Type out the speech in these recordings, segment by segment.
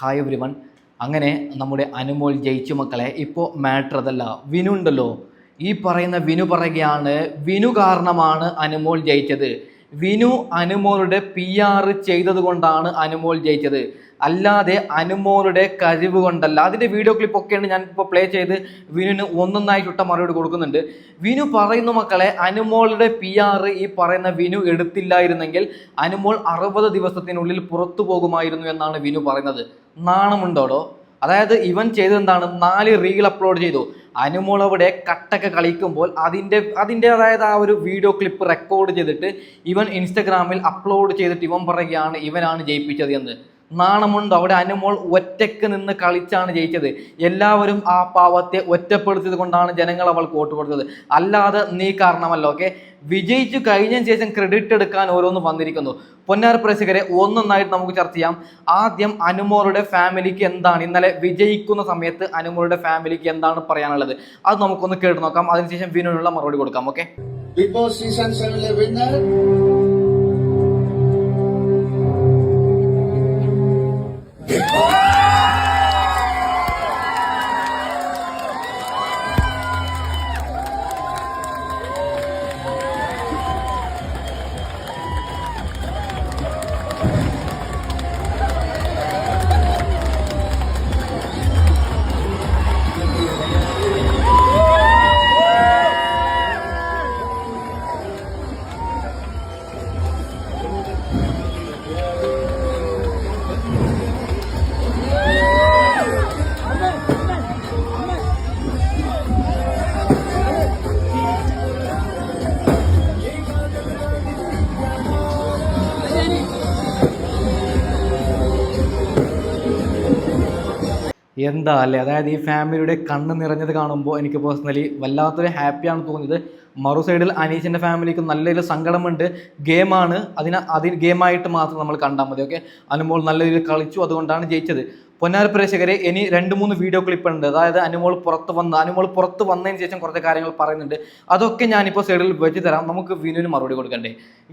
Hi everyone അങ്ങനെ നമ്മുടെ അനുമോൾ ജയിച്ചു മക്കളെ ഇപ്പോൾ മാറ്റർ അതല്ല. വിനു ഉണ്ടല്ലോ. ഈ പറയുന്ന വിനു പറയുകയാണ് വിനു കാരണമാണ് അനുമോൾ ജയിച്ചത്. വിനു അനുമോളുടെ പി ആർ ചെയ്തത് കൊണ്ടാണ് അനുമോൾ ജയിച്ചത്. അല്ലാതെ അനുമോളുടെ കഴിവ് കൊണ്ടല്ല. അതിന്റെ വീഡിയോ ക്ലിപ്പ് ഒക്കെയാണ് ഞാൻ ഇപ്പോൾ പ്ലേ ചെയ്ത് വിനുവിന് ഒന്നൊന്നായി ചുട്ട മറുപടി കൊടുക്കുന്നുണ്ട്. വിനു പറയുന്നു മക്കളെ അനുമോളുടെ പി ആർ ഈ പറയുന്ന വിനു എടുത്തില്ലായിരുന്നെങ്കിൽ അനുമോൾ അറുപത് ദിവസത്തിനുള്ളിൽ പുറത്തു പോകുമായിരുന്നു എന്നാണ് വിനു പറയുന്നത്. നാണമുണ്ടോടോ? അതായത് ഇവൻ ചെയ്തത് എന്താണ്? നാല് റീൽ അപ്ലോഡ് ചെയ്തു. അനുമോൾ അവിടെ കട്ടൊക്കെ കളിക്കുമ്പോൾ അതിന്റെ അതിന്റെ അതായത് ആ ഒരു വീഡിയോ ക്ലിപ്പ് റെക്കോർഡ് ചെയ്തിട്ട് ഇവൻ ഇൻസ്റ്റഗ്രാമിൽ അപ്ലോഡ് ചെയ്തിട്ട് ഇവൻ പറയുകയാണ് ഇവനാണ് ജയിപ്പിച്ചത് എന്ന്. നാണമുണ്ട്. അവിടെ അനുമോൾ ഒറ്റയ്ക്ക് നിന്ന് കളിച്ചാണ് ജയിച്ചത്. എല്ലാവരും ആ പാവത്തെ ഒറ്റപ്പെടുത്തിയത് കൊണ്ടാണ് ജനങ്ങൾ അവൾക്ക് വോട്ട് കൊടുത്തത്. അല്ലാതെ നീ കാരണമല്ല ഓക്കെ വിജയിച്ചു കഴിഞ്ഞതിന് ശേഷം ക്രെഡിറ്റ് എടുക്കാൻ ഓരോന്ന് വന്നിരിക്കുന്നു. പൊന്നാർ പ്രേക്ഷകരെ ഒന്നൊന്നായിട്ട് നമുക്ക് ചർച്ച ചെയ്യാം. ആദ്യം അനുമോളുടെ ഫാമിലിക്ക് എന്താണ്? ഇന്നലെ വിജയിക്കുന്ന സമയത്ത് അനുമോളുടെ ഫാമിലിക്ക് എന്താണ് പറയാനുള്ളത്? അത് നമുക്കൊന്ന് കേട്ട് നോക്കാം. അതിനുശേഷം വിനുവിനുള്ള മറുപടി കൊടുക്കാം okay big boss season 7 le എന്താ അല്ലേ അതായത് ഈ ഫാമിലിയുടെ കണ്ണ് നിറഞ്ഞത് കാണുമ്പോൾ എനിക്ക് പേഴ്സണലി വല്ലാത്തൊരു ഹാപ്പിയാണ് തോന്നിയത്. മറു സൈഡിൽ അനീഷിന്റെ ഫാമിലിക്ക് നല്ലൊരു സങ്കടമുണ്ട്. ഗെയിമാണ് അതിന് അതിന് ഗെയിമായിട്ട് മാത്രം നമ്മൾ കണ്ടാൽ മതി ഓക്കെ അനുമോൾ നല്ല രീതിയിൽ കളിച്ചു അതുകൊണ്ടാണ് ജയിച്ചത്. പൊന്നാര പ്രേക്ഷകരെ ഇനി രണ്ട് മൂന്ന് വീഡിയോ ക്ലിപ്പ് ഉണ്ട്. അതായത് അനുമോൾ പുറത്ത് വന്ന് അനുമോൾ പുറത്ത് വന്നതിന് ശേഷം കുറച്ച് കാര്യങ്ങൾ പറയുന്നുണ്ട്. അതൊക്കെ ഞാനിപ്പോൾ സൈഡിൽ വെച്ച് തരാം. നമുക്ക് വിനുവിന് മറുപടി കൊടുക്കണ്ടേ?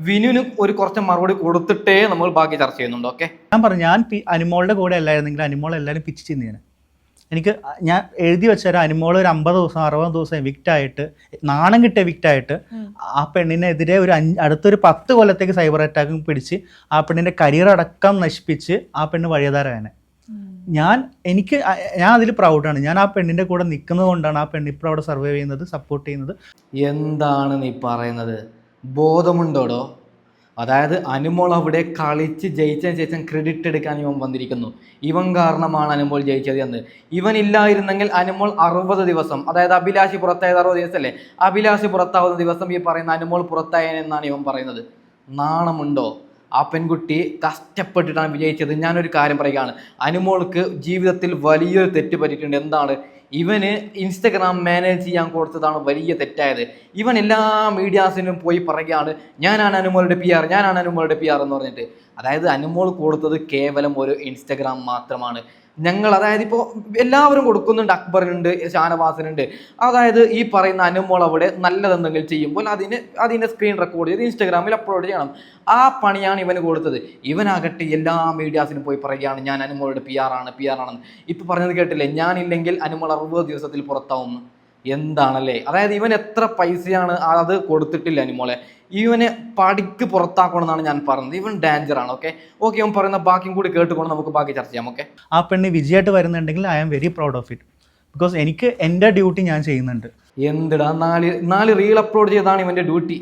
വിനുവിന് ഒരു കുറച്ച് മറുപടി കൊടുത്തിട്ടേ നമ്മൾ ബാക്കി ചർച്ച ചെയ്യുന്നുണ്ട് ഓക്കെ ഞാൻ പറഞ്ഞു ഞാൻ അനിമോളുടെ കൂടെ അല്ലായിരുന്നെങ്കിൽ അനുമോൾ എല്ലാവരും പിച്ച് ചെയ്യുന്നതാണ് എനിക്ക് ഞാൻ എഴുതി വെച്ച ഒരു അനിമോൾ ഒരു അമ്പത് ദിവസം അറുപത് ദിവസം എവിക്റ്റ് ആയിട്ട് നാണം കിട്ടിയ എവിക്റ്റ് ആയിട്ട് ആ പെണ്ണിനെതിരെ ഒരു അഞ്ച് അടുത്തൊരു പത്ത് കൊല്ലത്തേക്ക് സൈബർ അറ്റാക്കും പിടിച്ച് ആ പെണ്ണിന്റെ കരിയർ അടക്കം നശിപ്പിച്ച് ആ പെണ്ണ് വഴിയതാരാണ്. ഞാൻ എനിക്ക് ഞാൻ അതിൽ പ്രൗഡാണ് ഞാൻ ആ പെണ്ണിന്റെ കൂടെ നിൽക്കുന്നത് കൊണ്ടാണ് ആ പെണ്ണ് ഇപ്പോൾ അവിടെ സർവൈവ് ചെയ്യുന്നത് സപ്പോർട്ട് ചെയ്യുന്നത്. എന്താണ് നീ പറയുന്നത്? ബോധമുണ്ടോടോ? അതായത് അനുമോൾ അവിടെ കളിച്ച് ജയിച്ചതിന് ശേഷം ക്രെഡിറ്റ് എടുക്കാൻ ഇവൻ വന്നിരിക്കുന്നു. ഇവൻ കാരണമാണ് അനുമോൾ ജയിച്ചത് എന്ന്. ഇവൻ ഇല്ലായിരുന്നെങ്കിൽ അനുമോൾ അറുപത് ദിവസം അതായത് അഭിലാഷി പുറത്തായത് അറുപത് ദിവസമല്ലേ? അഭിലാഷി പുറത്താവുന്ന ദിവസം ഈ പറയുന്ന അനുമോൾ പുറത്തായെന്നാണ് ഇവൻ പറയുന്നത്. നാണമുണ്ടോ? ആ പെൺകുട്ടി കഷ്ടപ്പെട്ടിട്ടാണ് വിജയിച്ചത്. ഞാനൊരു കാര്യം പറയുകയാണ്. അനുമോൾക്ക് ജീവിതത്തിൽ വലിയൊരു തെറ്റ് പറ്റിയിട്ടുണ്ട്. എന്താണ്? ഇവന് ഇൻസ്റ്റഗ്രാം മാനേജ് ചെയ്യാൻ കൊടുത്തതാണ് വലിയ തെറ്റായത്. ഇവൻ എല്ലാ മീഡിയാസിനും പോയി പറയുകയാണ് ഞാനാണ് അനുമോളുടെ പി ആർ ഞാനാണ് അനുമോളുടെ പി ആർ എന്ന് പറഞ്ഞിട്ട്. അതായത് അനുമോൾ കൊടുത്തത് കേവലം ഒരു ഇൻസ്റ്റഗ്രാം മാത്രമാണ്. ഞങ്ങൾ അതായത് ഇപ്പോൾ എല്ലാവരും കൊടുക്കുന്നുണ്ട് അക്ബറിനുണ്ട് ഷാനവാസിനുണ്ട്. അതായത് ഈ പറയുന്ന അനുമോൾ അവിടെ നല്ലതെന്തെങ്കിലും ചെയ്യുമ്പോൾ അതിന് അതിന്റെ സ്ക്രീൻ റെക്കോർഡ് ചെയ്ത് ഇൻസ്റ്റാഗ്രാമിൽ അപ്ലോഡ് ചെയ്യണം. ആ പണിയാണ് ഇവന് കൊടുത്തത്. ഇവനാകട്ടെ എല്ലാ മീഡിയാസിനും പോയി പറയുകയാണ് ഞാൻ അനുമോളുടെ പി ആർ ആണ് പി ആർ ആണെന്ന്. ഇപ്പം പറഞ്ഞത് കേട്ടില്ലേ? ഞാനില്ലെങ്കിൽ അനുമോൾ അറുപത് ദിവസത്തിൽ പുറത്താവും. എന്താണല്ലേ? അതായത് ഇവൻ എത്ര പൈസയാണ് അത് കൊടുത്തിട്ടില്ല അനുമോളെ ഇവനെ പടിക്ക് പുറത്താക്കണമെന്നാണ് ഞാൻ പറഞ്ഞത്. ഇവൻ ഡേഞ്ചർ ആണ് ഓക്കെ ഓക്കെ ഇവൻ പറയുന്ന ബാക്കിയും കൂടി കേട്ടുകൊണ്ട് നമുക്ക് ബാക്കി ചർച്ച ചെയ്യാം ഓക്കെ ആ പെണ്ണ് വിജയമായിട്ട് വരുന്നുണ്ടെങ്കിൽ I am very proud of it because എനിക്ക് എന്റെ ഡ്യൂട്ടി ഞാൻ ചെയ്യുന്നുണ്ട്. എന്തിടാ? നാല് നാല് റീൽ അപ്ലോഡ് ചെയ്താണ് ഇവന്റെ ഡ്യൂട്ടി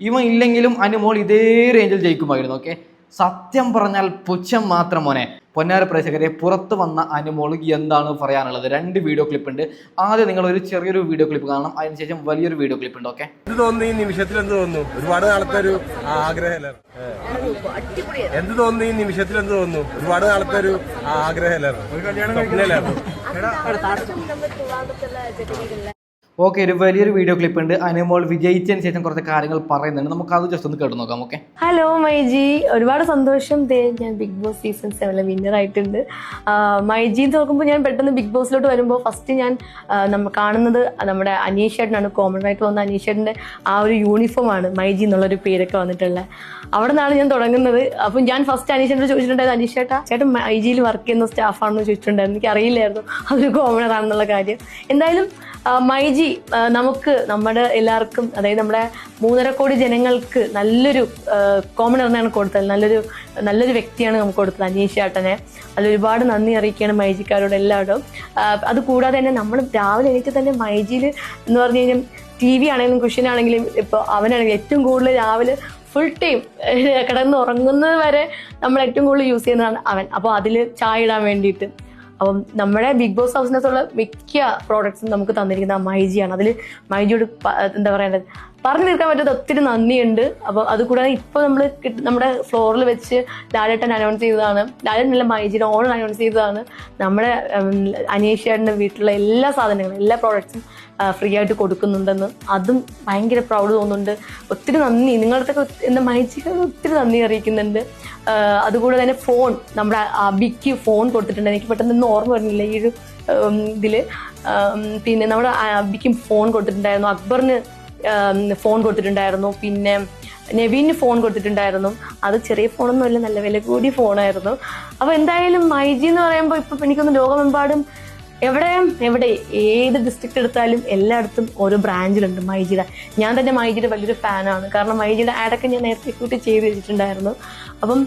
ഇവൻ ഇല്ലെങ്കിലും അനുമോൾ ഇതേ റേഞ്ചിൽ ജയിക്കുമായിരുന്നു ഓക്കെ സത്യം പറഞ്ഞാൽ പുച്ഛം മാത്രം മോനെ. പൊന്നാര പ്രേക്ഷകരെ പുറത്ത് വന്ന അനുമോൾ എന്താണ് പറയാനുള്ളത്? രണ്ട് വീഡിയോ ക്ലിപ്പ് ഉണ്ട്. ആദ്യം നിങ്ങൾ ഒരു ചെറിയൊരു വീഡിയോ ക്ലിപ്പ് കാണണം. അതിനുശേഷം വലിയൊരു വീഡിയോ ക്ലിപ്പ് ഉണ്ട് ഓക്കെ എന്ത് തോന്നുന്നു ഈ നിമിഷത്തിൽ എന്ത് തോന്നുന്നു? ഒരുപാട് നാളത്തെ ഒരു ആഗ്രഹമല്ലേ? എന്ത് തോന്നുന്നു ഈ നിമിഷത്തിൽ എന്ത് തോന്നുന്നു? ഒരുപാട് നാളത്തെ ഒരു ആഗ്രഹമല്ലായിരുന്നു സ്വപ്നമല്ലായിരുന്നു ഓക്കെ ഒരു വലിയൊരു വീഡിയോ ക്ലിപ്പ് ഉണ്ട്. അനുമോൾ വിജയിച്ചതിന് ശേഷം കുറച്ച് കാര്യങ്ങൾ പറയുന്നുണ്ട്. നമുക്ക് അത് ജസ്റ്റ് ഒന്ന് കേട്ട് നോക്കാം ഓക്കെ? ഹലോ മൈജി. ഒരുപാട് സന്തോഷം. ഞാൻ ബിഗ് ബോസ് സീസൺ സെവനിലെ വിന്നർ ആയിട്ടുണ്ട്. മൈജി എന്ന് നോക്കുമ്പോൾ ഞാൻ പെട്ടെന്ന് ബിഗ് ബോസിലോട്ട് വരുമ്പോൾ ഫസ്റ്റ് ഞാൻ നമ്മൾ കാണുന്നത് നമ്മുടെ അനീഷ് ഏട്ടനാണ് കോമൺ ആയിട്ട് വന്ന അനീഷ് ഏട്ടന്റെ ആ ഒരു യൂണിഫോം ആണ് മൈജി എന്നുള്ളൊരു പേരൊക്കെ വന്നിട്ടുള്ളത് അവിടെ നിന്നാണ് ഞാൻ തുടങ്ങുന്നത്. അപ്പം ഞാൻ ഫസ്റ്റ് അനീഷ് ചേട്ടനോട് ചോദിച്ചിട്ടുണ്ടായിരുന്നു അനീഷ് ചേട്ടാ ചേട്ടൻ മൈജിയിൽ വർക്ക് ചെയ്യുന്ന സ്റ്റാഫാണെന്ന് ചോദിച്ചിട്ടുണ്ടായിരുന്നു. എനിക്ക് അറിയില്ലായിരുന്നു അതൊരു കോമണർ ആണെന്നുള്ള കാര്യം. എന്തായാലും മൈജി ആ, നമുക്ക് നമ്മുടെ എല്ലാവർക്കും അതായത് നമ്മുടെ മൂന്നര കോടി ജനങ്ങൾക്ക് നല്ലൊരു കോമൺ കോമണറിനാണ് കൊടുത്തത്. നല്ലൊരു നല്ലൊരു വ്യക്തിയാണ് നമുക്ക് കൊടുത്തത് അനീഷ് ചേട്ടനെ. അതിൽ ഒരുപാട് നന്ദി അറിയിക്കുകയാണ് മൈജിക്കാരോട് എല്ലാവരും അതുകൂടാതെ കൂടാതെ തന്നെ നമ്മൾ രാവിലെ എണീറ്റ് തന്നെ മൈജിയിൽ എന്ന് പറഞ്ഞു കഴിഞ്ഞാൽ ടി വി ആണെങ്കിലും കുഷ്യനാണെങ്കിലും ഇപ്പോൾ അവനാണെങ്കിലും ഏറ്റവും കൂടുതൽ രാവിലെ ഫുൾ ടൈം കിടന്ന് ഉറങ്ങുന്നത് വരെ നമ്മൾ ഏറ്റവും കൂടുതൽ യൂസ് ചെയ്യുന്നതാണ് അവൻ. അപ്പോൾ അതിൽ ചായ ഇടാൻ വേണ്ടിയിട്ട്. അപ്പം നമ്മുടെ ബിഗ് ബോസ് ഹൗസിനകത്തുള്ള മിക്ക പ്രോഡക്ട്സും നമുക്ക് തന്നിരിക്കുന്ന മൈജിയാണ്. അതിൽ മൈജിയോട് എന്താ പറയേണ്ടത്? പറഞ്ഞു തീർക്കാൻ പറ്റാത്ത ഒത്തിരി നന്ദിയുണ്ട്. അപ്പോൾ അതുകൂടാതെ ഇപ്പൊ നമ്മൾ നമ്മുടെ ഫ്ലോറിൽ വെച്ച് ലാലേട്ടൻ അനൗൺസ് ചെയ്തതാണ്. ലാലേട്ടനല്ല മൈജിയുടെ ഓൺ അനൗൺസ് ചെയ്തതാണ്. നമ്മുടെ അനീഷേട്ടന്റെ വീട്ടിലുള്ള എല്ലാ സാധനങ്ങളും എല്ലാ പ്രോഡക്ട്സും ഫ്രീ ആയിട്ട് കൊടുക്കുന്നുണ്ടെന്ന് അതും ഭയങ്കര പ്രൗഡ് തോന്നുന്നുണ്ട്. ഒത്തിരി നന്ദി. നിങ്ങളുടെ എന്താ മൈജിക്ക് ഒത്തിരി നന്ദി അറിയിക്കുന്നുണ്ട്. അതുകൂടെ തന്നെ ഫോൺ നമ്മുടെ അബിക്ക് ഫോൺ കൊടുത്തിട്ടുണ്ട്. എനിക്ക് പെട്ടെന്ന് ഒന്നും ഓർമ്മ വരുന്നില്ല ഈ ഒരു ഇതിൽ. പിന്നെ നമ്മുടെ അബിക്കും ഫോൺ കൊടുത്തിട്ടുണ്ടായിരുന്നു. അക്ബറിന് ഫോൺ കൊടുത്തിട്ടുണ്ടായിരുന്നു. പിന്നെ നെവിന് ഫോൺ കൊടുത്തിട്ടുണ്ടായിരുന്നു. അത് ചെറിയ ഫോണൊന്നും അല്ല നല്ല വില കൂടിയ ഫോണായിരുന്നു അപ്പോൾ എന്തായാലും മൈജി എന്ന് പറയുമ്പോൾ ഇപ്പം എനിക്കൊന്ന് ലോകമെമ്പാടും എവിടെ എവിടെ ഏത് ഡിസ്ട്രിക്ട് എടുത്താലും എല്ലായിടത്തും ഓരോ ബ്രാഞ്ചിലുണ്ട് മൈജിയുടെ. ഞാൻ തന്നെ മൈജിയുടെ വലിയൊരു ഫാനാണ് കാരണം മൈജിയുടെ ആഡൊക്കെ ഞാൻ നേരത്തെ കൂട്ടി ചെയ്ത് വെച്ചിട്ടുണ്ടായിരുന്നു. അപ്പം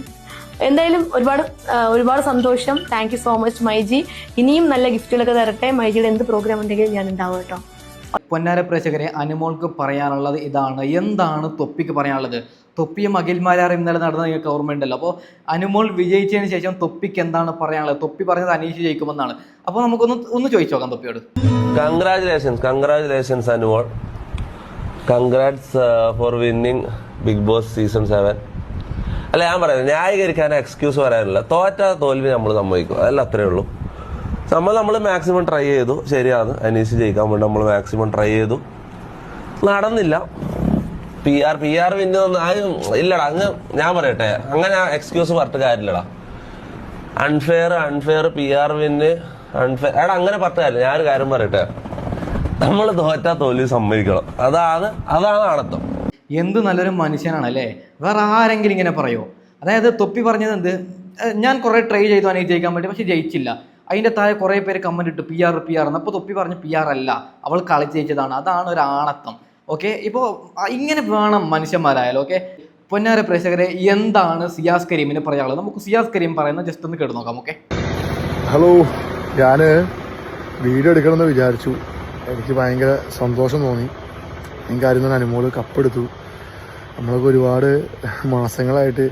എന്തായാലും ഒരുപാട് ഒരുപാട് സന്തോഷം. Thank you so much myG. ഇനിയും നല്ല ഗിഫ്റ്റുകളൊക്കെ തരട്ടെ. മൈജിയുടെ എന്ത് പ്രോഗ്രാം ഉണ്ടെങ്കിലും ഞാൻ ഉണ്ടാവും കേട്ടോ. പൊന്നാര പ്രേക്ഷകരെ അനുമോൾക്ക് പറയാനുള്ളത് ഇതാണ്. എന്താണ് തൊപ്പിക്ക് പറയാനുള്ളത്? തൊപ്പിയും അഖിൽമാരാർ ഇന്നലെ നടന്ന നിങ്ങൾക്ക് ഓർമ്മയുണ്ടല്ലോ. അപ്പോൾ അനുമോൾ വിജയിച്ചതിന് ശേഷം തൊപ്പിക്ക് എന്താണ് പറയാനുള്ളത്? തൊപ്പി പറഞ്ഞത് അനീഷ് ജയിക്കുമെന്നാണ്. അപ്പോൾ നമുക്കൊന്ന് ഒന്ന് ചോദിച്ചു നോക്കാം തൊപ്പിയോട്. Congratulations congratulations Anumol. Congrats for winning big boss season seven അല്ല ഞാൻ പറയുന്നത് ന്യായീകരിക്കാൻ എക്സ്ക്യൂസ് പറയാനില്ല തോറ്റ തോൽവി നമ്മൾ സമ്മതിക്കും. അതല്ല അത്രേ ഉള്ളൂ. നമ്മൾ നമ്മൾ മാക്സിമം ട്രൈ ചെയ്തു. ശരിയാണ്. അനീസ് ജയിക്കാൻ വേണ്ടി നമ്മൾ മാക്സിമം ട്രൈ ചെയ്തു. നടന്നില്ല. പി ആർ പി ആർ പിന്നെ ആരും ഇല്ലടാ. അങ്ങ് ഞാൻ പറയട്ടെ. അങ്ങനെ എക്സ്ക്യൂസ് പറഞ്ഞിട്ട് കാര്യമില്ലടാ. Unfair unfair P R win unfair എടാ അങ്ങനെ പറഞ്ഞ കാര്യം ഞാനൊരു കാര്യം പറയട്ടെ. നമ്മൾ തോറ്റാ തോൽവി സമ്മതിക്കണം. അതാണ് അതാണ് ആണത്തം. എന്ത് നല്ലൊരു മനുഷ്യനാണ് അല്ലേ വേറെ ആരെങ്കിലും ഇങ്ങനെ പറയോ? അതായത് തൊപ്പി പറഞ്ഞത് എന്ത്? ഞാൻ കുറേ ട്രൈ ചെയ്തു അനീഷ് ജയിക്കാൻ വേണ്ടി പക്ഷെ ജയിച്ചില്ല. അതിന്റെ താഴെ കുറേ പേര് കമന്റ് ഇട്ട് പി ആർ പി ആർ എന്ന്. അപ്പോൾ തൊപ്പി പറഞ്ഞു പി ആർ അല്ല അവൾ കളിച്ച് ജയിച്ചതാണ്. അതാണ് ഒരു ആണത്തം. ഓക്കെ ഇപ്പോൾ ഇങ്ങനെ വേണം മനുഷ്യന്മാരായാലും ഓക്കെ പൊന്നാര പ്രേക്ഷകരെ എന്താണ് സിയാസ് കരീമിന് പറയാനുള്ളത്? നമുക്ക് സിയാസ് കരീം പറയുന്ന ജസ്റ്റ് ഒന്ന് കേട്ട് നോക്കാം ഓക്കെ ഹലോ ഞാൻ വീഡിയോ എടുക്കണമെന്ന് വിചാരിച്ചു. എനിക്ക് ഭയങ്കര സന്തോഷം തോന്നി. എനിക്കറിയുന്ന അനുമോൾ കപ്പെടുത്തു. നമ്മളൊക്കെ ഒരുപാട് മാസങ്ങളായിട്ട്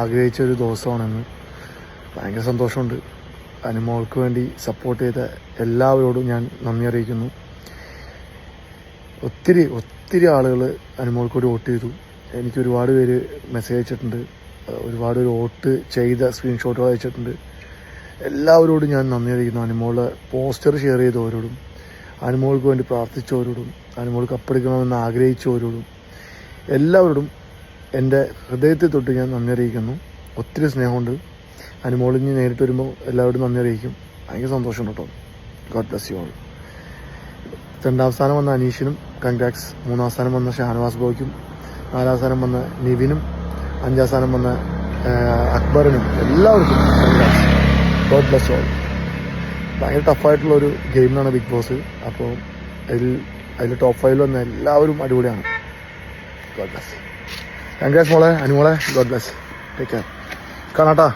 ആഗ്രഹിച്ച ഒരു ദിവസമാണെന്ന്. ഭയങ്കര സന്തോഷമുണ്ട്. അനുമോൾക്ക് വേണ്ടി സപ്പോർട്ട് ചെയ്ത എല്ലാവരോടും ഞാൻ നന്ദി അറിയിക്കുന്നു. ഒത്തിരി ഒത്തിരി ആളുകൾ അനുമോൾക്ക് ഒരു വോട്ട് ചെയ്തു. എനിക്ക് ഒരുപാട് പേര് മെസ്സേജ് അയച്ചിട്ടുണ്ട്. ഒരുപാട് പേര് വോട്ട് ചെയ്ത സ്ക്രീൻഷോട്ടുകൾ അയച്ചിട്ടുണ്ട്. എല്ലാവരോടും ഞാൻ നന്ദി അറിയിക്കുന്നു. അനുമോളെ പോസ്റ്റർ ഷെയർ ചെയ്തവരോടും അനുമോൾക്ക് വേണ്ടി പ്രാർത്ഥിച്ചവരോടും അനുമോൾ കപ്പെടുക്കണമെന്ന് ആഗ്രഹിച്ചവരോടും എല്ലാവരോടും എന്റെ ഹൃദയത്തിൽ തൊട്ട് ഞാൻ നന്ദി അറിയിക്കുന്നു. ഒത്തിരി സ്നേഹമുണ്ട്. അനുമോളിഞ്ഞ് നേരിട്ട് വരുമ്പോൾ എല്ലാവരോടും നന്ദി അറിയിക്കും. ഭയങ്കര സന്തോഷമുണ്ട് കേട്ടോ. ഗോഡ് ബ്ലസ് യു ഓൾ രണ്ടാം സ്ഥാനം വന്ന അനീഷിനും കൺഗ്രാക്സ് മൂന്നാം സ്ഥാനം വന്ന ഷാനവാസ് ബോയ്ക്കും നാലാം സ്ഥാനം വന്ന നിവിനും അഞ്ചാം സ്ഥാനം വന്ന അക്ബറിനും എല്ലാവർക്കും കൺഗ്രാക്സ് ഗോഡ് ബ്ലസ് ഓൾ ഭയങ്കര ടഫായിട്ടുള്ള ഒരു ഗെയിമാണ് ബിഗ് ബോസ് അപ്പോൾ അതിൽ അതിൽ ടോപ്പ് ഫൈവിൽ വന്ന എല്ലാവരും അടിപൊളിയാണ്. ഗോഡ് ബ്ലസ് കൺഗ്രാക്സ് മോളെ അനുമോളെ. ഗോഡ് ബ്ലസ് ടേക്ക് കെയർ കാണാട്ടാ.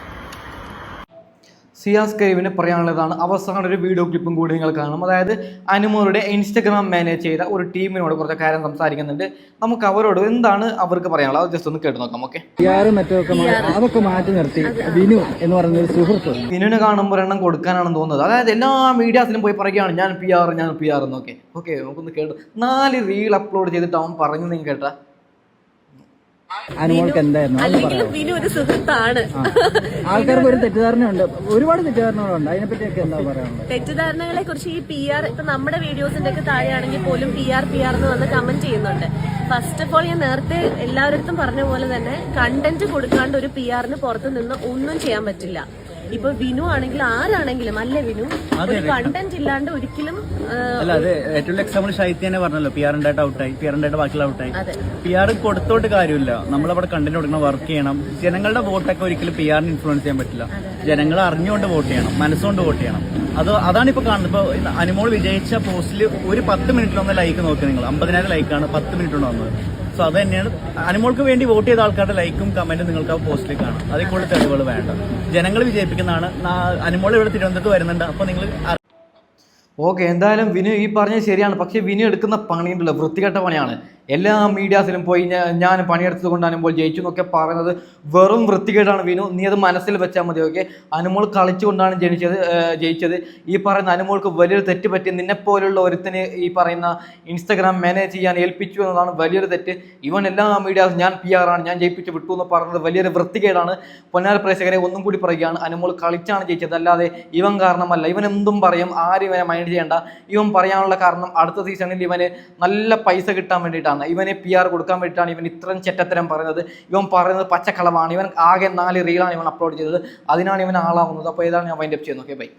സിയാസ് കരീമിന് പറയാനുള്ളതാണ്. അവസാന ഒരു വീഡിയോ ക്ലിപ്പും കൂടി നിങ്ങൾ കാണും. അതായത് അനുമോളുടെ ഇൻസ്റ്റഗ്രാം മാനേജ് ചെയ്ത ഒരു ടീമിനോട് കുറച്ച് കാര്യം സംസാരിക്കുന്നുണ്ട്. നമുക്ക് അവരോട് എന്താണ് അവർക്ക് പറയാനുള്ളത്? അത് ജസ്റ്റ് ഒന്ന് കേട്ട് നോക്കാം ഓക്കെ അതൊക്കെ മാറ്റി നിർത്തി വിനു എന്ന് പറയുന്ന ഒരു സുഹൃത്ത്. വിനുവിനെ കാണുമ്പോൾ ഒരെണ്ണം കൊടുക്കാനാണെന്ന് തോന്നുന്നത്. അതായത് എല്ലാ മീഡിയാസിലും പോയി പറയുകയാണ് ഞാൻ പി ആർ ഞാൻ പി ആർ എന്നൊക്കെ. ഓക്കെ നമുക്കൊന്ന് കേട്ടു. നാല് റീൽ അപ്ലോഡ് ചെയ്തിട്ട് അവൻ പറഞ്ഞു നിങ്ങൾ കേട്ടാ? അല്ലെങ്കിലും വിനു ഒരു സുഹൃത്താണ്. ആൾക്കാർക്ക് ഒരു തെറ്റിദ്ധാരണയുണ്ട്. ഒരുപാട് തെറ്റിദ്ധാരണകളുണ്ട്. അതിനെപ്പറ്റിയൊക്കെ എന്താ പറയാനുള്ളത്? തെറ്റിദ്ധാരണകളെ കുറിച്ച് ഈ പി ആർ ഇപ്പൊ നമ്മുടെ വീഡിയോസിന്റെ ഒക്കെ താഴെയാണെങ്കിൽ പോലും പി ആർ പി ആർ എന്ന് വന്ന് കമന്റ് ചെയ്യുന്നുണ്ട്. ഫസ്റ്റ് ഓഫ് ഓൾ ഞാൻ നേരത്തെ എല്ലാവരുടെ പറഞ്ഞ പോലെ തന്നെ കണ്ടന്റ് കൊടുക്കാണ്ട് ഒരു പി ആറിന് പുറത്ത് നിന്ന് ഒന്നും ചെയ്യാൻ പറ്റില്ല. ഇപ്പൊ വിനു ആണെങ്കിൽ ആരാണെങ്കിലും അല്ല വിനു? ഒരു കണ്ടന്റ് ഇല്ലാണ്ട് ഒരിക്കലും അല്ല അത്. ഏറ്റവും എക്സാമ്പിൾ ഷൈത്തി തന്നെ പറഞ്ഞല്ലോ. പി ആർ ഉണ്ടായിട്ട് ഔട്ടായി പി ആർ ഉണ്ടായിട്ട് ബാക്കിയുള്ള ഔട്ടായി പി ആർ കൊടുത്തോട്ട് കാര്യമില്ല. നമ്മളവിടെ കണ്ടന്റ് കൊടുക്കണം വർക്ക് ചെയ്യണം. ജനങ്ങളുടെ വോട്ടൊക്കെ ഒരിക്കലും പി ആറിന് ഇൻഫ്ലുവൻസ് ചെയ്യാൻ പറ്റില്ല. ജനങ്ങൾ അറിഞ്ഞുകൊണ്ട് വോട്ട് ചെയ്യണം. മനസ്സുകൊണ്ട് വോട്ട് ചെയ്യണം. അത് അതാണ് ഇപ്പൊ കാണുന്നത്. ഇപ്പൊ അനുമോൾ വിജയിച്ച പോസ്റ്റിൽ ഒരു പത്ത് മിനിറ്റിലൊന്ന് ലൈക്ക് നോക്കി നിങ്ങൾ. അമ്പതിനായിരം ലൈക്കാണ് പത്ത് മിനിറ്റ് കൊണ്ട് വന്നത്. സോ അത് തന്നെയാണ്. അനുമോൾക്ക് വേണ്ടി വോട്ട് ചെയ്ത ആൾക്കാരുടെ ലൈക്കും കമന്റും നിങ്ങൾക്ക് ആ പോസ്റ്റിൽ കാണാം. അതിൽ കൂടുതൽ തെളിവുകൾ വേണ്ട. ജനങ്ങൾ വിജയിപ്പിക്കുന്നതാണ്. അനിമോൾ ഇവിടെ തിരുവനന്തപുരത്ത് വരുന്നുണ്ട്. അപ്പൊ നിങ്ങൾ ഓക്കെ എന്തായാലും വിനു ഈ പറഞ്ഞത് ശരിയാണ്. പക്ഷേ വിനു എടുക്കുന്ന പണിയുണ്ടല്ലോ. വൃത്തികെട്ട പണിയാണ്. എല്ലാ മീഡിയാസിലും പോയി ഞാൻ പണിയെടുത്തത് കൊണ്ട് അനുമോൾ ജയിച്ചു എന്നൊക്കെ പറയുന്നത്. വെറും വൃത്തികേടാണ് വിനു. നീ അത് മനസ്സിൽ വെച്ചാൽ മതി ഓക്കെ അനുമോൾ കളിച്ചുകൊണ്ടാണ് ജനിച്ചത് ജയിച്ചത്. ഈ പറയുന്ന അനുമോൾക്ക് വലിയൊരു തെറ്റ് പറ്റി നിന്നെപ്പോലുള്ള ഒരുത്തിന് ഈ പറയുന്ന ഇൻസ്റ്റഗ്രാം മാനേജ് ചെയ്യാൻ ഏൽപ്പിച്ചു എന്നതാണ് വലിയൊരു തെറ്റ്. ഇവൻ എല്ലാ മീഡിയാസും ഞാൻ പി ആറാണ് ഞാൻ ജയിപ്പിച്ച് വിട്ടു എന്ന് പറയുന്നത് വലിയൊരു വൃത്തികേടാണ്. പൊന്നാര പ്രേക്ഷകരെ ഒന്നും കൂടി പറയുകയാണ് അനുമോൾ കളിച്ചാണ് ജയിച്ചത്. അല്ലാതെ ഇവൻ കാരണമല്ല ഇവൻ എന്തും പറയും ആരും ഇവനെ മൈൻഡ് ചെയ്യേണ്ട. ഇവൻ പറയാനുള്ള കാരണം അടുത്ത സീസണിൽ ഇവന് നല്ല പൈസ കിട്ടാൻ വേണ്ടിയിട്ടാണ്. ഇവന് പി ആർ കൊടുക്കാൻ വേണ്ടിയിട്ടാണ് ഇവൻ ഇത്രയും ചെറ്റത്തരം പറയുന്നത്. ഇവൻ പറയുന്നത് പച്ചക്കളവാണ്. ഇവൻ ആകെ നാല് റീലാണ് ഇവൻ അപ്ലോഡ് ചെയ്തത്. അതിനാണ് ഇവൻ ആളാവുന്നത്. അപ്പോൾ ഏതാണ് ഞാൻ വൈൻഡപ്പ് ചെയ്യുന്നത്? Okay bye